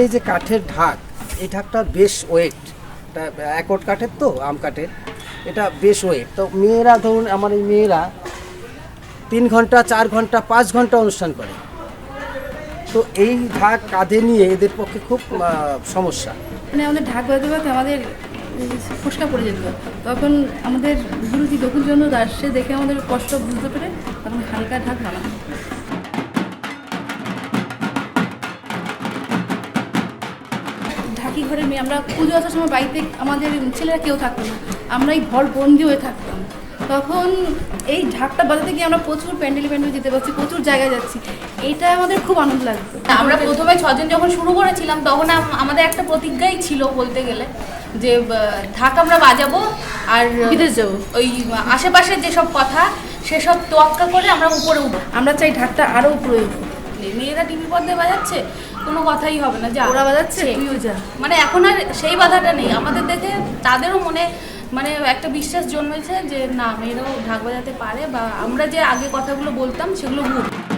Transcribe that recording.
এই যে কাঠের ঢাক, এই ঢাকটা বেশ ওয়েট একট কাঠের তো, আম কাঠের। এটা বেশ ওয়েট তো মেয়েরা ধরুন, আমার এই মেয়েরা তিন ঘণ্টা, চার ঘণ্টা, পাঁচ ঘণ্টা অনুষ্ঠান করে। তো এই ঢাক কাঁধে নিয়ে এদের পক্ষে খুব সমস্যা। মানে আমাদের ঢাক বাজাতে বাজাতে আমাদের ফসকা পড়ে যেত। তখন আমাদের গুরুজি গোকুলচন্দ্র দাস সে দেখে আমাদের কষ্ট বুঝতে পেরে তখন হালকা ঢাক বানানো ঢাকি ঘরে মেয়ে আমরা পুজো আসার সময় বাড়িতে আমাদের ছেলেরা কেউ থাকতো না আমরা এই ঘর বন্দি হয়ে থাকতাম। তখন এই ঢাকটা বাজাতে গিয়ে আমরা প্রচুর প্যান্ডেল প্যান্ডেল যেতে পারছি প্রচুর জায়গায় যাচ্ছি। এইটা আমাদের খুব আনন্দ লাগতো। আমরা প্রথমে ছজন যখন শুরু করেছিলাম তখন আমাদের একটা প্রতিজ্ঞাই ছিল বলতে গেলে যে ঢাক আমরা বাজাবো আর বিদেশ যাব। ওই আশেপাশের যেসব কথা সেসব তোয়াক্কা করে আমরা উপরে উঠবো। আমরা চাই ঢাকটা আরও উপরে উঠুক। মেয়েরা টিভি পর্দায় বাজাচ্ছে কোনো কথাই হবে না। যা। ওরা বাজাচ্ছে? তুইও যা। মানে এখন আর সেই বাধাটা নেই। আমাদের দেখে তাদেরও মনে মানে একটা বিশ্বাস জন্মেছে যে না মেয়েরাও ঢাক বাজাতে পারে বা আমরা যে আগে কথাগুলো বলতাম সেগুলো ভুল।